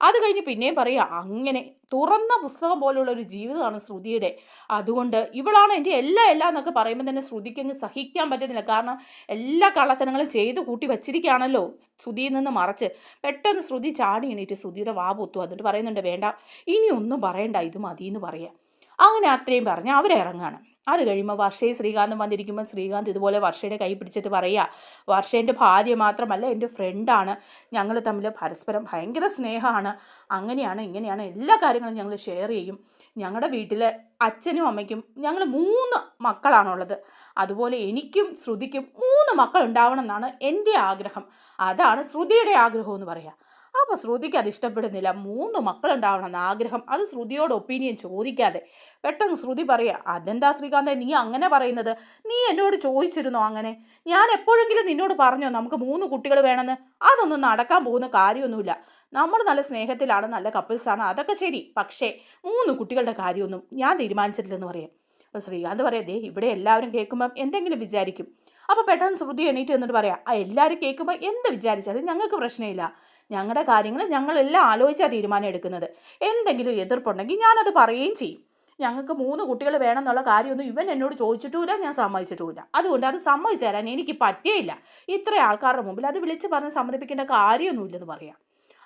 അത് കഴിഞ്ഞ് പിന്നെയും പറയുക അങ്ങനെ തുറന്ന പുസ്തകം പോലുള്ള ഒരു ജീവിതമാണ് ശ്രുതിയുടെ. അതുകൊണ്ട് ഇവളാണ് എന്റെ എല്ലാ എല്ലാം എന്നൊക്കെ പറയുമ്പോൾ തന്നെ ശ്രുതിക്ക് അങ്ങ് സഹിക്കാൻ പറ്റുന്നില്ല. കാരണം എല്ലാ കള്ളത്തനങ്ങളും ചെയ്ത് കൂട്ടി വച്ചിരിക്കുകയാണല്ലോ ശ്രുതിയിൽ നിന്ന് മറച്ച്. പെട്ടെന്ന് ശ്രുതി ചാടി എണീറ്റ് ശ്രുതിയുടെ വാ പൊത്തു. എന്നിട്ട് പറയുന്നുണ്ട് വേണ്ട ഇനി ഒന്നും പറയണ്ട. ഇത് മതി എന്ന് പറയാം. അങ്ങനെ അത്രയും പറഞ്ഞ് അവരിറങ്ങാണ് അത് കഴിയുമ്പോൾ വർഷയെ ശ്രീകാന്തും വന്നിരിക്കുമ്പോൾ ശ്രീകാന്ത് ഇതുപോലെ വർഷയുടെ കൈ പിടിച്ചിട്ട് പറയുക വർഷേന്റെ ഭാര്യ മാത്രമല്ല എന്റെ ഫ്രണ്ടാണ് ഞങ്ങൾ തമ്മിൽ പരസ്പരം ഭയങ്കര സ്നേഹമാണ്. അങ്ങനെയാണ് ഇങ്ങനെയാണ് എല്ലാ കാര്യങ്ങളും ഞങ്ങൾ ഷെയർ ചെയ്യും. ഞങ്ങളുടെ വീട്ടിൽ അച്ഛനും അമ്മയ്ക്കും ഞങ്ങൾ മൂന്ന് മക്കളാണുള്ളത്. അതുപോലെ എനിക്കും ശ്രുതിക്കും മൂന്ന് മക്കൾ ഉണ്ടാവണം എന്നാണ് എന്റെ ആഗ്രഹം. അതാണ് ശ്രുതിയുടെ ആഗ്രഹം എന്ന് പറയാം. അപ്പോൾ ശ്രുതിക്ക് അത് ഇഷ്ടപ്പെടുന്നില്ല. മൂന്ന് മക്കളുണ്ടാവണം എന്ന് ആഗ്രഹം. അത് ശ്രുതിയോട് ഒപ്പീനിയൻ ചോദിക്കാതെ. പെട്ടെന്ന് ശ്രുതി പറയുക അതെന്താ ശ്രീകാന്തെ നീ അങ്ങനെ പറയുന്നത്? നീ എന്നോട് ചോദിച്ചിരുന്നോ അങ്ങനെ? ഞാൻ എപ്പോഴെങ്കിലും നിന്നോട് പറഞ്ഞോ നമുക്ക് മൂന്ന് കുട്ടികൾ വേണമെന്ന്? അതൊന്നും നടക്കാൻ പോകുന്ന കാര്യമൊന്നുമില്ല. നമ്മൾ നല്ല സ്നേഹത്തിലാണ് നല്ല കപ്പിൾസാണ്. അതൊക്കെ ശരി. പക്ഷേ മൂന്ന് കുട്ടികളുടെ കാര്യമൊന്നും ഞാൻ തീരുമാനിച്ചിട്ടില്ലെന്ന് പറയാം. അപ്പോൾ ശ്രീകാന്ത് പറയാം ദേ ഇവിടെ എല്ലാവരും കേൾക്കുമ്പം എന്തെങ്കിലും വിചാരിക്കും. അപ്പോൾ പെട്ടെന്ന് ശ്രുതി എണീറ്റ് എന്നിട്ട് പറയാം ആ എല്ലാവരും കേൾക്കുമ്പോൾ എന്ത് വിചാരിച്ചാലും ഞങ്ങൾക്ക് പ്രശ്നമില്ല. ഞങ്ങളുടെ കാര്യങ്ങൾ ഞങ്ങളെല്ലാം ആലോചിച്ചാണ് തീരുമാനം എടുക്കുന്നത്. എന്തെങ്കിലും എതിർപ്പുണ്ടെങ്കിൽ ഞാനത് പറയുകയും ചെയ്യും. ഞങ്ങൾക്ക് മൂന്ന് കുട്ടികൾ വേണമെന്നുള്ള കാര്യമൊന്നും ഇവൻ എന്നോട് ചോദിച്ചിട്ടുമില്ല ഞാൻ സമ്മതിച്ചിട്ടുമില്ല. അതുകൊണ്ട് അത് സമ്മതിച്ചു തരാൻ എനിക്ക് പറ്റിയില്ല. ഇത്ര ആൾക്കാരുടെ മുമ്പിൽ അത് വിളിച്ച് പറഞ്ഞ് സമ്മതിപ്പിക്കേണ്ട കാര്യമൊന്നുമില്ലെന്ന് പറയാം.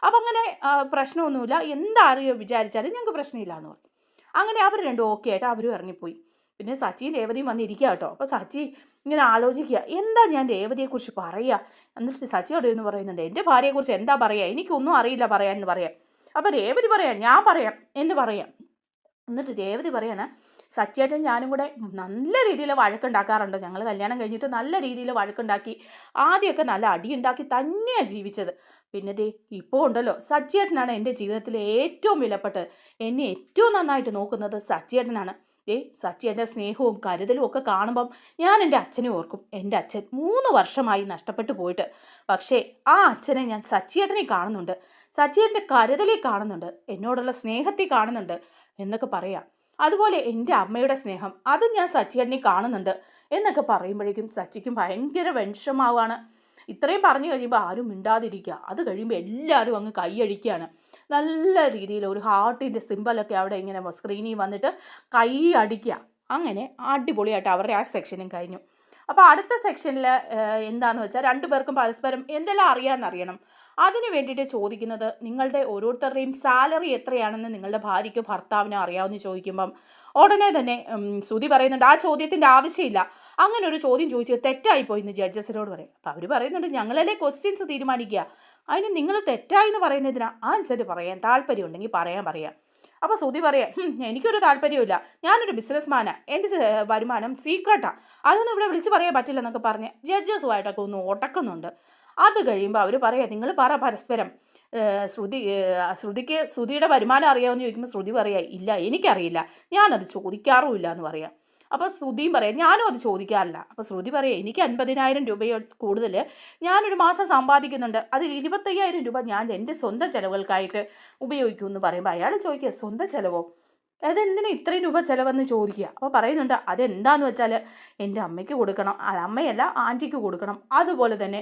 അപ്പം അങ്ങനെ പ്രശ്നമൊന്നുമില്ല. എന്താറിയോ വിചാരിച്ചാലും ഞങ്ങൾക്ക് പ്രശ്നമില്ല എന്ന് പറയും. അങ്ങനെ അവർ രണ്ടും ഓക്കെ ആയിട്ട് അവരും ഇറങ്ങിപ്പോയി. പിന്നെ സച്ചി രേവതിയും വന്നിരിക്കുക കേട്ടോ. അപ്പോൾ സച്ചി ഇങ്ങനെ ആലോചിക്കുക എന്താ ഞാൻ രേവതിയെക്കുറിച്ച് പറയുക എന്നിട്ട് സച്ചി അവിടെ ഇരുന്ന് പറയുന്നുണ്ട് എന്റെ ഭാര്യയെക്കുറിച്ച് എന്താ പറയുക എനിക്കൊന്നും അറിയില്ല പറയാൻ എന്ന് പറയാം. അപ്പോൾ രേവതി പറയാം ഞാൻ പറയാം എന്ന് പറയാം. എന്നിട്ട് രേവതി പറയാണ് സച്ചിയേട്ടൻ ഞാനും കൂടെ നല്ല രീതിയിൽ വഴക്കുണ്ടാക്കാറുണ്ട്. ഞങ്ങൾ കല്യാണം കഴിഞ്ഞിട്ട് നല്ല രീതിയിൽ വഴക്കുണ്ടാക്കി ആദ്യമൊക്കെ നല്ല അടിയുണ്ടാക്കി തന്നെയാണ് ജീവിച്ചത്. പിന്നെ ദേ ഇപ്പോൾ ഉണ്ടല്ലോ സച്ചിയേട്ടനാണ് എന്റെ ജീവിതത്തിൽ ഏറ്റവും വിലപ്പെട്ടത്. എന്നെ ഏറ്റവും നന്നായിട്ട് നോക്കുന്നത് സച്ചിയേട്ടനാണ്. ദേ എന്റെ സ്നേഹവും കരുതലും ഒക്കെ കാണുമ്പം ഞാൻ എന്റെ അച്ഛനെ ഓർക്കും. എന്റെ അച്ഛൻ മൂന്ന് വർഷമായി നഷ്ടപ്പെട്ടു പോയിട്ട്. പക്ഷേ ആ അച്ഛനെ ഞാൻ സച്ചിയേട്ടനെ കാണുന്നുണ്ട്. സച്ചിയേട്ടന്റെ കരുതലെ കാണുന്നുണ്ട്. എന്നോടുള്ള സ്നേഹത്തെ കാണുന്നുണ്ട് എന്നൊക്കെ പറയാം. അതുപോലെ എന്റെ അമ്മയുടെ സ്നേഹം അത് ഞാൻ സച്ചിയേട്ടനെ കാണുന്നുണ്ട് എന്നൊക്കെ പറയുമ്പോഴേക്കും സച്ചിക്കും ഭയങ്കര വെൻഷമാവാണ് ഇത്രയും പറഞ്ഞു കഴിയുമ്പോൾ ആരും മിണ്ടാതിരിക്കുക. അത് കഴിയുമ്പോൾ എല്ലാവരും അങ്ങ് കൈയടിക്കുകയാണ്. നല്ല രീതിയിൽ ഒരു ഹാർട്ടിന്റെ സിമ്പലൊക്കെ അവിടെ ഇങ്ങനെ സ്ക്രീനിൽ വന്നിട്ട് കൈ അടിക്കുക. അങ്ങനെ അടിപൊളിയായിട്ട് അവരുടെ ആ സെക്ഷനും കഴിഞ്ഞു. അപ്പോൾ അടുത്ത സെക്ഷനിൽ എന്താണെന്ന് വെച്ചാൽ രണ്ടു പേർക്കും പരസ്പരം എന്തെല്ലാം അറിയാമെന്നറിയണം അതിന് വേണ്ടിയിട്ട് ചോദിക്കുന്നത് നിങ്ങളുടെ ഓരോരുത്തരുടെയും സാലറി എത്രയാണെന്ന് നിങ്ങളുടെ ഭാര്യയ്ക്കും ഭർത്താവിനോ അറിയാമെന്ന് ചോദിക്കുമ്പം ഉടനെ തന്നെ ശ്രുതി പറയുന്നുണ്ട് ആ ചോദ്യത്തിന്റെ ആവശ്യമില്ല. അങ്ങനെ ഒരു ചോദ്യം ചോദിച്ചത് തെറ്റായിപ്പോയി എന്ന് ജഡ്ജസിനോട് പറയും. അപ്പോൾ അവർ പറയുന്നുണ്ട് ഞങ്ങളല്ലേ ക്വസ്റ്റ്യൻസ് തീരുമാനിക്കുക. അതിന് നിങ്ങൾ തെറ്റായെന്ന് പറയുന്നതിന്? ആൻസർ പറയാൻ താല്പര്യമുണ്ടെങ്കിൽ പറയാൻ പറയാം. അപ്പോൾ ശ്രുതി പറയാം "ഹും, എനിക്കൊരു താല്പര്യമില്ല ഞാനൊരു ബിസിനസ്മാനാണ് എന്റെ വരുമാനം സീക്രട്ടാണ് അതൊന്നും ഇവിടെ വിളിച്ച് പറയാൻ പറ്റില്ല എന്നൊക്കെ പറഞ്ഞ് ജഡ്ജസുമായിട്ടൊക്കെ ഒന്ന് ഉടക്കുന്നുണ്ട് അത് കഴിയുമ്പോൾ അവർ പറയാം നിങ്ങൾ പറ പരസ്പരം. ശ്രുതി ശ്രുതിക്ക് ശ്രുതിയുടെ വരുമാനം അറിയാമെന്ന് ചോദിക്കുമ്പോൾ ശ്രുതി പറയാം ഇല്ല എനിക്കറിയില്ല. ഞാനത് ചോദിക്കാറുമില്ല എന്ന് പറയാം. അപ്പോൾ ശ്രുതിയും പറയാം ഞാനും അത് ചോദിക്കാറില്ല. അപ്പോൾ ശ്രുതി പറയാം എനിക്ക് അൻപതിനായിരം രൂപയോ കൂടുതൽ ഞാനൊരു മാസം സമ്പാദിക്കുന്നുണ്ട്. അത് ഇരുപത്തയ്യായിരം രൂപ ഞാൻ എന്റെ സ്വന്തം ചിലവുകൾക്കായിട്ട് ഉപയോഗിക്കുമെന്ന് പറയുമ്പോൾ അയാൾ ചോദിക്കുക സ്വന്തം ചിലവോ? അതെന്തിനാ ഇത്രയും രൂപ ചിലവെന്ന് ചോദിക്കുക? അപ്പോൾ പറയുന്നുണ്ട് അതെന്താന്ന് വെച്ചാൽ എന്റെ അമ്മയ്ക്ക് കൊടുക്കണം. അമ്മയല്ല ആന്റിക്ക് കൊടുക്കണം. അതുപോലെ തന്നെ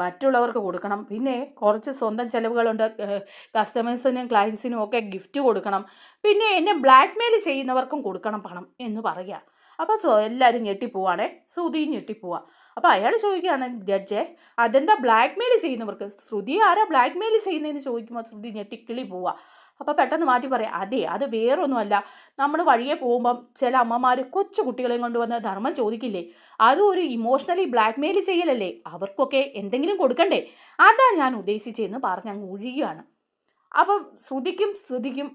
മറ്റുള്ളവർക്ക് കൊടുക്കണം. പിന്നെ കുറച്ച് സ്വന്തം ചിലവുകളുണ്ട്. കസ്റ്റമേഴ്സിനും ക്ലയൻസിനും ഒക്കെ ഗിഫ്റ്റ് കൊടുക്കണം. പിന്നെ എന്നെ ബ്ലാക്ക് മെയിൽ ചെയ്യുന്നവർക്കും കൊടുക്കണം പണം എന്ന് പറയുക. അപ്പോൾ എല്ലാവരും ഞെട്ടിപ്പോവാണേ. ശ്രുതി ഞെട്ടിപ്പോവാ. അപ്പോൾ അയാൾ ചോദിക്കുകയാണ് ജഡ്ജെ അതെന്താ ബ്ലാക്ക് മെയിൽ ചെയ്യുന്നവർക്ക്? ശ്രുതി ആരാ ബ്ലാക്ക് മെയിൽ ചെയ്യുന്നതെന്ന് ചോദിക്കുമ്പോൾ ശ്രുതി ഞെട്ടിക്കിളി പോവാ അപ്പോൾ പെട്ടെന്ന് മാറ്റി പറയാം. അതെ അത് വേറൊന്നുമല്ല. നമ്മൾ വഴിയെ പോകുമ്പം ചില അമ്മമാർ കൊച്ചു കുട്ടികളെയും കൊണ്ടുവന്ന് ധർമ്മം ചോദിക്കില്ലേ? അതും ഒരു ഇമോഷണലി ബ്ലാക്ക്മെയിൽ ചെയ്യലല്ലേ? അവർക്കൊക്കെ എന്തെങ്കിലും കൊടുക്കണ്ടേ? അതാ ഞാൻ ഉദ്ദേശിച്ചതെന്ന് പറഞ്ഞ് അങ്ങ് ഒഴിയുകയാണ് അപ്പം ശ്രുതിക്കും ശ്രുതിക്കും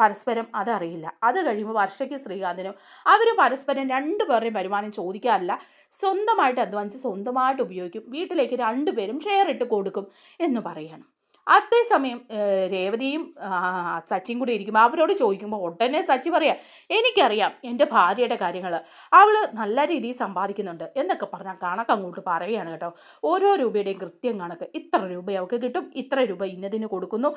പരസ്പരം അതറിയില്ല അത് കഴിയുമ്പോൾ വർഷയ്ക്ക് ശ്രീകാന്തിനും അവർ പരസ്പരം രണ്ടുപേരുടെയും വരുമാനം ചോദിക്കാറില്ല. സ്വന്തമായിട്ട് അധ്വാനിച്ച് സ്വന്തമായിട്ട് ഉപയോഗിക്കും. വീട്ടിലേക്ക് രണ്ടുപേരും ഷെയർ ഇട്ട് കൊടുക്കും എന്ന് പറയാണ്. അതേസമയം രേവതിയും സച്ചിൻ കൂടി ഇരിക്കുമ്പോൾ അവരോട് ചോദിക്കുമ്പോൾ ഉടനെ സച്ചി പറയാം എനിക്കറിയാം എന്റെ ഭാര്യയുടെ കാര്യങ്ങൾ അവൾ നല്ല രീതിയിൽ സമ്പാദിക്കുന്നുണ്ട് എന്നൊക്കെ പറഞ്ഞാൽ കണക്ക് അങ്ങോട്ട് പറയുകയാണ് കേട്ടോ. ഓരോ രൂപയുടെയും കൃത്യം കണക്ക്. ഇത്ര രൂപ അവൾക്ക് കിട്ടും ഇത്ര രൂപ ഇന്നതിന് കൊടുക്കുന്നു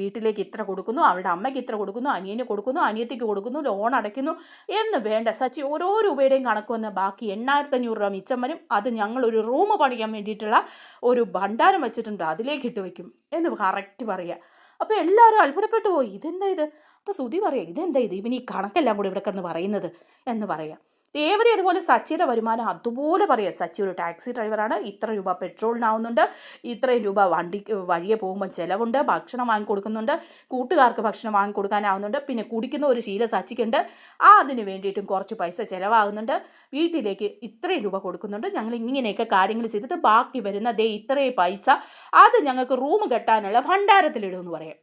വീട്ടിലേക്ക് ഇത്ര കൊടുക്കുന്നു അവളുടെ അമ്മയ്ക്ക് ഇത്ര കൊടുക്കുന്നു അനിയന് കൊടുക്കുന്നു അനിയത്തിക്ക് കൊടുക്കുന്നു ലോൺ അടയ്ക്കുന്നു എന്ന് വേണ്ട. സച്ചി ഓരോ രൂപയുടെയും കണക്ക് വന്ന് ബാക്കി എണ്ണായിരത്തി അഞ്ഞൂറ് രൂപ മിച്ചം വരും. അത് ഞങ്ങളൊരു റൂം പണിയാൻ വേണ്ടിയിട്ടുള്ള ഒരു ഭണ്ഡാരം വെച്ചിട്ടുണ്ട്. അതിലേക്ക് ഇട്ട് വയ്ക്കും എന്ന് കറക്റ്റ് പറയുക അപ്പോൾ എല്ലാവരും അത്ഭുതപ്പെട്ടു പോയി. ഇതെന്താ ഇത്? അപ്പോൾ സുധി പറയുക ഇതെന്താ ഇത്? ഇവൻ ഈ കണക്കെല്ലാം കൂടി ഇവിടെ കിടന്ന് പറയുന്നത് എന്ന് പറയാം. രേവതി അതുപോലെ സച്ചിയുടെ വരുമാനം അതുപോലെ പറയാം സച്ചി ഒരു ടാക്സി ഡ്രൈവറാണ്. ഇത്ര രൂപ പെട്രോളിനാവുന്നുണ്ട് ഇത്രയും രൂപ വണ്ടി വഴിയെ പോകുമ്പോൾ ചിലവുണ്ട്. ഭക്ഷണം വാങ്ങിക്കൊടുക്കുന്നുണ്ട് കൂട്ടുകാർക്ക് ഭക്ഷണം വാങ്ങിക്കൊടുക്കാനാവുന്നുണ്ട് പിന്നെ കുടിക്കുന്ന ഒരു ശീല സച്ചിക്കുണ്ട്. ആ അതിന് വേണ്ടിയിട്ടും കുറച്ച് പൈസ ചിലവാകുന്നുണ്ട്. വീട്ടിലേക്ക് ഇത്രയും രൂപ കൊടുക്കുന്നുണ്ട്. ഞങ്ങൾ ഇങ്ങനെയൊക്കെ കാര്യങ്ങൾ ചെയ്തിട്ട് ബാക്കി വരുന്ന ദേ ഇത്രയും പൈസ അത് ഞങ്ങൾക്ക് റൂം കെട്ടാനുള്ള ഭണ്ഡാരത്തിലിടുമെന്ന് പറയാം.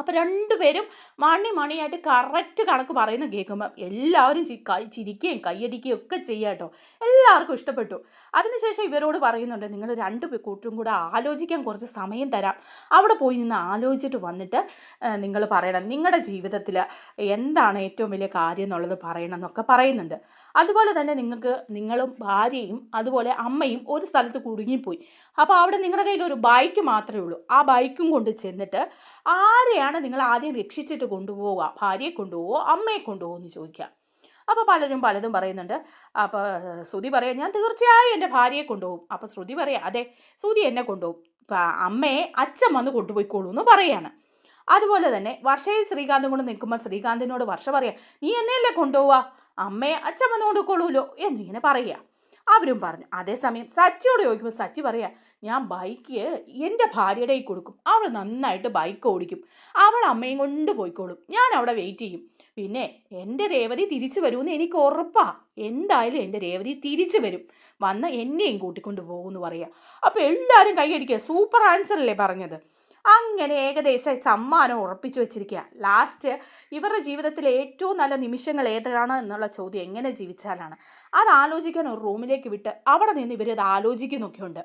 അപ്പോൾ രണ്ടുപേരും മണി മണിയായിട്ട് കറക്റ്റ് കണക്ക് പറയുന്ന കേൾക്കുമ്പം എല്ലാവരും ചി കൈ ചിരിക്കുകയും കൈയടിക്കുകയും ഒക്കെ ചെയ്യാട്ടോ എല്ലാവർക്കും ഇഷ്ടപ്പെട്ടു. അതിനുശേഷം ഇവരോട് പറയുന്നുണ്ട് നിങ്ങൾ രണ്ട് കൂട്ടരും കൂടെ ആലോചിക്കാൻ കുറച്ച് സമയം തരാം. അവിടെ പോയി നിന്ന് ആലോചിച്ചിട്ട് വന്നിട്ട് നിങ്ങൾ പറയണം. നിങ്ങളുടെ ജീവിതത്തിൽ എന്താണ് ഏറ്റവും വലിയ കാര്യം എന്നുള്ളത് പറയണം എന്നൊക്കെ പറയുന്നുണ്ട്. അതുപോലെ തന്നെ നിങ്ങൾക്ക് നിങ്ങളും ഭാര്യയും അതുപോലെ അമ്മയും ഒരു സ്ഥലത്ത് കുടുങ്ങിപ്പോയി. അപ്പോൾ അവിടെ നിങ്ങളുടെ കയ്യിൽ ഒരു ബൈക്ക് മാത്രമേ ഉള്ളൂ. ആ ബൈക്കും കൊണ്ട് ചെന്നിട്ട് ആരെയാണ് നിങ്ങൾ ആദ്യം രക്ഷിച്ചിട്ട് കൊണ്ടുപോവുക? ഭാര്യയെ കൊണ്ടുപോവോ? അമ്മയെ കൊണ്ടുപോകുമോ എന്ന് ചോദിക്കുക. അപ്പോൾ പലരും പലതും പറയുന്നുണ്ട്. അപ്പോൾ ശ്രുതി പറയാം ഞാൻ തീർച്ചയായും എന്റെ ഭാര്യയെ കൊണ്ടുപോകും. അപ്പോൾ ശ്രുതി പറയാം അതെ ശ്രുതി എന്നെ കൊണ്ടുപോകും. അമ്മയെ അച്ഛൻ വന്ന് കൊണ്ടുപോയിക്കോളൂ എന്ന് പറയാണ്. അതുപോലെ തന്നെ വർഷയിൽ ശ്രീകാന്തും കൊണ്ട് നിൽക്കുമ്പോൾ ശ്രീകാന്തിനോട് വർഷ പറയാം നീ എന്നെയല്ലേ കൊണ്ടുപോവാ അമ്മയെ അച്ഛൻ വന്നു കൊണ്ടുപോയിക്കോളൂല്ലോ എന്നിങ്ങനെ പറയുക. അവരും പറഞ്ഞു അതേസമയം സച്ചിയോട് ചോദിക്കുമ്പോൾ സച്ചി പറയുക ഞാൻ ബൈക്ക് എന്റെ ഭാര്യയുടെ കൊടുക്കും. അവൾ നന്നായിട്ട് ബൈക്ക് ഓടിക്കും. അവൾ അമ്മയും കൊണ്ട് പോയിക്കോളും. ഞാൻ അവിടെ വെയിറ്റ് ചെയ്യും. പിന്നെ എന്റെ രേവതി തിരിച്ചു വരുമെന്ന് എനിക്ക് ഉറപ്പാണ് എന്തായാലും എന്റെ രേവതി തിരിച്ചു വരും. വന്ന് എന്നെയും കൂട്ടിക്കൊണ്ട് പോകുമെന്ന് പറയാം. അപ്പോൾ എല്ലാവരും കൈയടിക്കുക. സൂപ്പർ ആൻസർ അല്ലേ പറഞ്ഞത്. അങ്ങനെ ഏകദേശം സമ്മാനം ഉറപ്പിച്ചു വെച്ചിരിക്കുക. ലാസ്റ്റ് ഇവരുടെ ജീവിതത്തിലെ ഏറ്റവും നല്ല നിമിഷങ്ങൾ ഏതാണ് എന്നുള്ള ചോദ്യം എങ്ങനെ ജീവിച്ചാലാണ്. അത് ആലോചിക്കാൻ ഒരു റൂമിലേക്ക് വിട്ട് അവിടെ നിന്ന് ഇവരത് ആലോചിക്കുന്നൊക്കെയുണ്ട്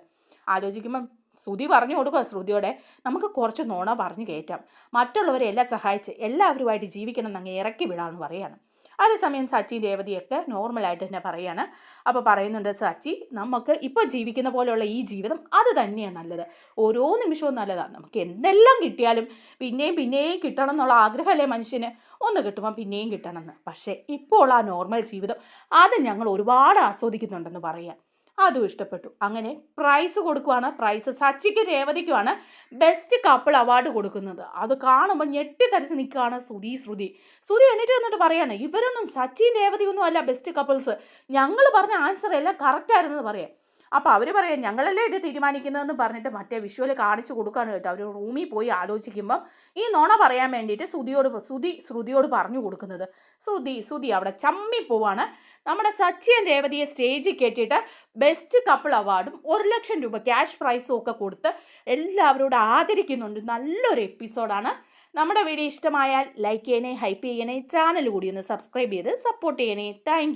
ആലോചിക്കുമ്പം ശ്രുതി പറഞ്ഞു കൊടുക്കുക ശ്രുതിയോടെ. നമുക്ക് കുറച്ച് നോണ പറഞ്ഞു കയറ്റാം. മറ്റുള്ളവരെ എല്ലാം സഹായിച്ച് എല്ലാവരുമായിട്ട് ജീവിക്കണം എന്നങ്ങ് ഇറക്കി വിടാമെന്ന് പറയാണ് അതേസമയം സച്ചി രേവതിയൊക്കെ നോർമലായിട്ട് തന്നെ പറയാണ്. അപ്പോൾ പറയുന്നുണ്ട് സച്ചി നമുക്ക് ഇപ്പോൾ ജീവിക്കുന്ന പോലെയുള്ള ഈ ജീവിതം അത് തന്നെയാണ് നല്ലത്. ഓരോ നിമിഷവും നല്ലതാണ് നമുക്ക് എന്തെല്ലാം കിട്ടിയാലും പിന്നെയും പിന്നെയും കിട്ടണം എന്നുള്ള ആഗ്രഹമല്ലേ മനുഷ്യന്? ഒന്ന് കിട്ടുമ്പോൾ പിന്നെയും കിട്ടണമെന്ന് പക്ഷേ ഇപ്പോൾ ആ നോർമൽ ജീവിതം അത് ഞങ്ങൾ ഒരുപാട് ആസ്വദിക്കുന്നുണ്ടെന്ന് പറയാം. അതും ഇഷ്ടപ്പെട്ടു. അങ്ങനെ പ്രൈസ് കൊടുക്കുവാണ് പ്രൈസ് സച്ചിക്ക് രേവതിക്കുമാണ് ബെസ്റ്റ് കപ്പിൾ അവാർഡ് കൊടുക്കുന്നത്. അത് കാണുമ്പോൾ ഞെട്ടിത്തരിച്ച് നിൽക്കുകയാണ് ശ്രുതി ശ്രുതി. ശ്രുതി എന്നിട്ട് വന്നിട്ട് പറയാണ് ഇവരൊന്നും സച്ചിൻ രേവതിയൊന്നും അല്ല ബെസ്റ്റ് കപ്പിൾസ് ഞങ്ങൾ പറഞ്ഞ ആൻസർ എല്ലാം കറക്റ്റായിരുന്നു പറയാം. അപ്പോൾ അവർ പറയാം ഞങ്ങളല്ലേ ഇത് തീരുമാനിക്കുന്നതെന്ന് പറഞ്ഞിട്ട് മറ്റേ വിഷ്വൽ കാണിച്ചു കൊടുക്കുകയാണ് കേട്ടോ. അവർ റൂമിൽ പോയി ആലോചിക്കുമ്പം ഈ നോണ പറയാൻ വേണ്ടിയിട്ട് ശ്രുതിയോട് ശ്രുതി ശ്രുതിയോട് പറഞ്ഞു കൊടുക്കുന്നത്. ശ്രുതി ശ്രുതി അവിടെ ചമ്മി പോവാണ്. നമ്മുടെ സച്ചിൻ രേവതിയെ സ്റ്റേജിൽ കയറ്റിയിട്ട് ബെസ്റ്റ് കപ്പിൾ അവാർഡും ഒരു ലക്ഷം രൂപ ക്യാഷ് പ്രൈസും ഒക്കെ കൊടുത്ത് എല്ലാവരോടും ആദരിക്കുന്നുണ്ട്. നല്ലൊരു എപ്പിസോഡാണ് നമ്മുടെ വീഡിയോ ഇഷ്ടമായാൽ ലൈക്ക് ചെയ്യണേ ഹൈപ്പ് ചെയ്യണേ ചാനൽ കൂടി ഒന്ന് സബ്സ്ക്രൈബ് ചെയ്ത് സപ്പോർട്ട് ചെയ്യണേ. താങ്ക്